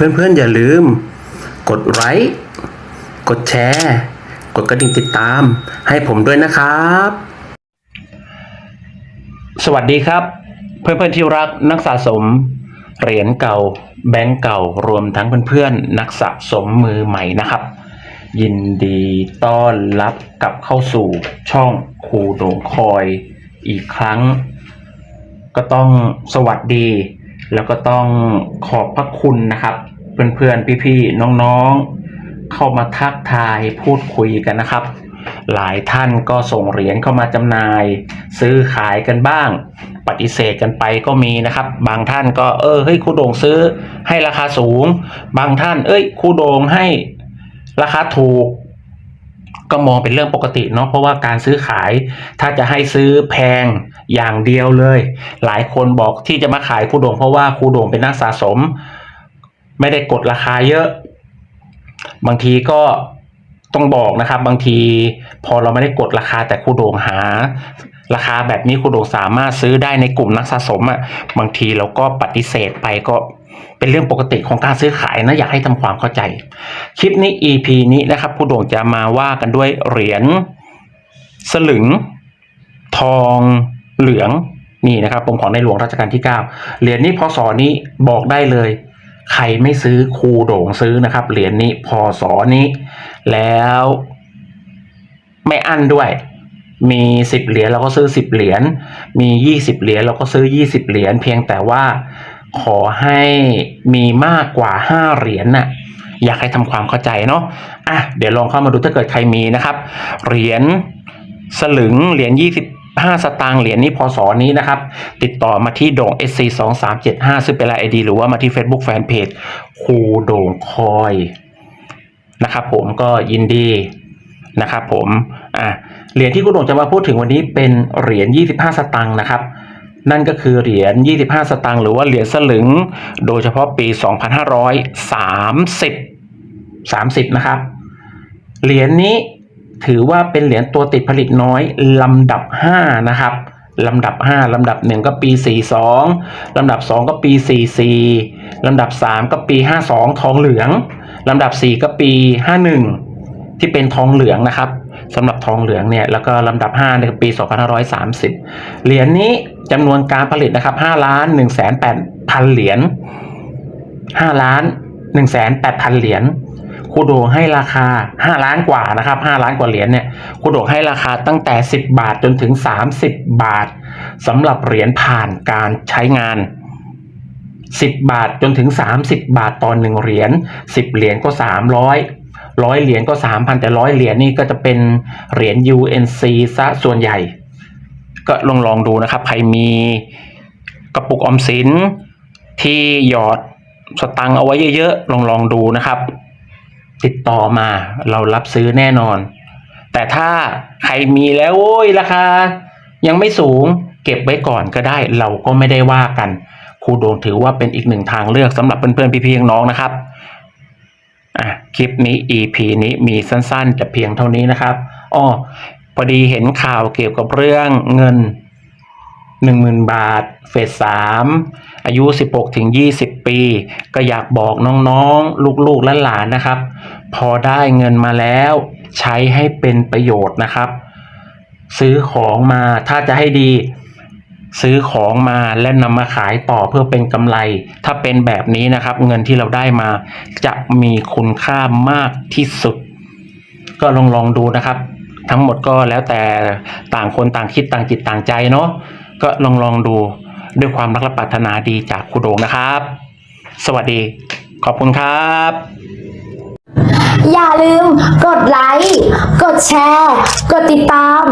พื่อนๆอย่าลืม กดไลค์กดแชร์ กดกระดิ่งติดตาม ให้ผมด้วยนะครับ สวัสดีครับ เพื่อนๆที่รักนักสะสม เหรียญเก่า แบงก์เก่ารวมทั้งเพื่อนๆนักสะสมมือใหม่นะครับ ยินดีต้อนรับกลับเข้าสู่ช่องครูโดงคอยอีกครั้ง ก็ต้องสวัสดี แล้วก็ต้องขอบพระคุณนะครับ เพื่อนๆพี่ๆน้องๆ เข้ามาทักทายพูดคุยกันนะครับ หลายท่านก็ส่งเหรียญเข้ามาจำหน่าย ซื้อขายกันบ้าง ปฏิเสธกันไปก็มีนะครับ บางท่านก็เออเฮ้ยครูโดงซื้อให้ราคาสูง บางท่าน เอ้ยครูโดงให้ราคาถูกก็มองเป็นเรื่องปกติเนาะเพราะว่าการซื้อขายถ้าจะให้ซื้อแพงอย่างเดียวเลย หลายคนบอกที่จะมาขายครูโด่งเพราะว่าครูโด่งเป็นนักสะสม ไม่ได้กดราคาเยอะ บางทีก็ต้องบอกนะครับ บางทีพอเราไม่ได้กดราคาแต่ครูโด่งหา ราคาแบบนี้ครูโด่งสามารถซื้อได้ในกลุ่มนักสะสมอะ่ะบางทีเราก็ปฏิเสธไปก็เป็นเรื่องปกติของการซื้อขายนะอยากให้ทำความเข้าใจ คลิปนี้ EP นี้นะครับครูโด่งจะมาว่ากันด้วยเหรียญสลึง ทองเหลืองนี่นะครับผมของในหลวงรัชกาลที่ 9 เหรียญนี้พศนี้บอกได้เลย ใครไม่ซื้อครูโด่งซื้อนะครับ เหรียญนี้พศนี้ แล้วไม่อั้นด้วย มีสิบเหรียญเราก็ซื้อสิบเหรียญมียี่สิบเหรียญเราก็ซื้อยี่สิบเหรียญเพียงแต่ว่าขอให้มีมากกว่าห้าเหรียญน่ะอยากให้ทำความเข้าใจเนาะอะเดี๋ยวลองเข้ามาดูถ้าเกิดใครมีนะครับเหรียญสลึงเหรียญยี่สิบ ห้าสตางค์เหรียญนี้พศนี้นะครับ ติดต่อมาที่โด่ง SC 2 3 7 5ซึ่งเป็นไลน์ไอดีหรือว่ามาที่ Facebook Fanpage ครูโด่งคอยนะครับผมก็ยินดีนะครับผมอะเหรียญที่ครูโด่งจะมาพูดถึงวันนี้เป็นเหรียญ 25 สตางค์นะครับนั่นก็คือเหรียญ 25 สตางค์หรือว่าเหรียญสลึง โดยเฉพาะปี 2530 30 นะครับ เหรียญนี้ ถือว่าเป็นเหรียญตัวติดผลิตน้อยลำดับ 5 นะครับลำดับ 5 ลำดับ 1 ก็ปี 42 ลำดับ 2 ก็ปี 44 ลำดับ 3 ก็ปี 52 ทองเหลือง ลำดับ 4 ก็ปี 51 ที่เป็นทองเหลืองนะครับสำหรับทองเหลืองเนี่ยแล้วก็ลำดับ5ในยปี 2530 เหรียญนี้จำนวนการผลิตนะครับ5ล้าน1แสน8พันเหรียญ5ล้าน1แสน8พันเหรียญ ครูโดให้ราคา 5 ล้านกว่านะครับ 5 ล้านกว่าเหรียญเนี่ยครูโดให้ราคาตั้งแต่ 10 บาทจนถึง 30 บาทสำหรับเหรียญผ่านการใช้งาน 10 บาทจนถึง 30 บาทต่อหนึ่งเหรียญ10 เหรียญก็ 300ร้อยเหรียญก็3,000แต่ร้อยเหรียญนี่ก็จะเป็นเหรียญ UNC ซะส่วนใหญ่ ก็ลองลองดูนะครับ ใครมีกระปุกออมสินที่หยอดสตังค์เอาไว้เยอะๆ ลองลองดูนะครับ ติดต่อมาเรารับซื้อแน่นอน แต่ถ้าใครมีแล้วโอ้ยราคายังไม่สูงเก็บไว้ก่อนก็ได้เราก็ไม่ได้ว่ากันครูโดงถือว่าเป็นอีกหนึ่งทางเลือกสำหรับเพื่อนๆพี่ๆน้องๆนะครับอะคลิปนี้ EP นี้มีสั้นๆแต่เพียงเท่านี้นะครับอ้อพอดีเห็นข่าวเกี่ยวกับเรื่องเงิน 10,000 บาท เฟสสามอายุ 16ถึง 20ปี ก็อยากบอกน้องๆ ลูกๆและหลานนะครับ พอได้เงินมาแล้ว ใช้ให้เป็นประโยชน์นะครับ ซื้อของมาถ้าจะให้ดี ซื้อของมาและนำมาขายต่อเพื่อเป็นกำไร ถ้าเป็นแบบนี้นะครับ เงินที่เราได้มา จะมีคุณค่ามากที่สุด ก็ลองลองดูนะครับ ทั้งหมดก็แล้วแต่ต่างคนต่างคิดต่างจิตต่างใจเนาะก็ลองลองดูด้วยความรักและปรารถนาดีจากครูโดงนะครับ สวัสดี ขอบคุณครับ อย่าลืมกดไลค์ กดแชร์ กดติดตาม